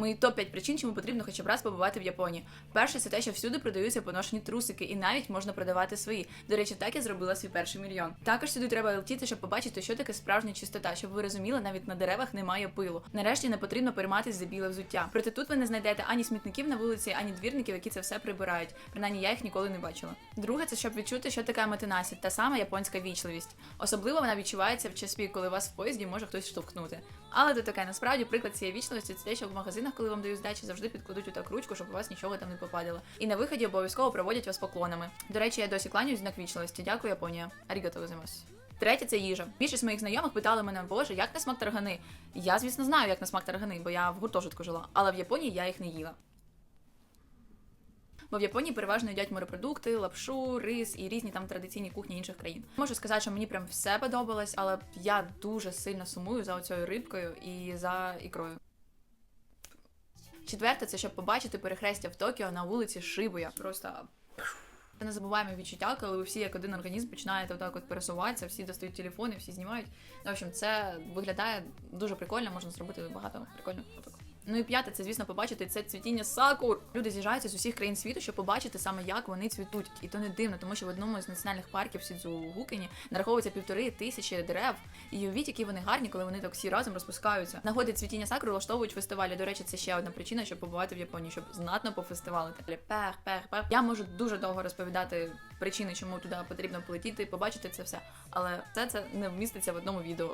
Мої топ 5 причин, чому потрібно хоча б раз побувати в Японії. Перше, це те, що всюди продаються поношені трусики, і навіть можна продавати свої. До речі, так я зробила свій перший мільйон. Також сюди треба летіти, щоб побачити, що таке справжня чистота, щоб ви розуміли, навіть на деревах немає пилу. Нарешті не потрібно перейматися за біле взуття. Проте тут ви не знайдете ані смітників на вулиці, ані двірників, які це все прибирають. Принаймні я їх ніколи не бачила. Друге, це щоб відчути, що таке метинасі, та сама японська вічливість. Особливо вона відчувається в час пік, коли вас в поїзді може хтось штовхнути. Але то таке насправді приклад цієї вічливості це те, що в магазинах, коли вам дають здачі, завжди підкладуть у так ручку, щоб у вас нічого там не попадало. І на виході обов'язково проводять вас поклонами. До речі, я досі кланяюсь знак вічливості. Дякую, Японія. Арігато гозаймас. Третє це їжа. Більшість моїх знайомих питали мене, боже, як на смак таргани? Я, звісно, знаю, як на смак таргани, бо я в гуртожитку жила, але в Японії я їх не їла. Бо в Японії переважно їдять морепродукти, лапшу, рис і різні там традиційні кухні інших країн. Можу сказати, що мені прям все подобалось, але я дуже сильно сумую за оцією рибкою і за ікрою. Четверте, це щоб побачити перехрестя в Токіо на вулиці Шибуя. Просто не забуваємо відчуття, коли ви всі як один організм починаєте отак от пересуватися, всі достають телефони, всі знімають. Ну, в общем, це виглядає дуже прикольно, можна зробити багато прикольних фоток. Ну і п'яте, це звісно побачити це цвітіння сакур. Люди з'їжджаються з усіх країн світу, щоб побачити саме як вони цвітуть. І то не дивно, тому що в одному з національних парків Сідзугукені нараховується півтори тисячі дерев. І уявіть, які вони гарні, коли вони так всі разом розпускаються. Нагоди цвітіння сакур влаштовують фестивалі. До речі, це ще одна причина, щоб побувати в Японії, щоб знатно пофестивалити. Пех, пех, пех. Я можу дуже довго розповідати причини, чому туди потрібно полетіти, побачити це все. Але все це не вміститься в одному відео.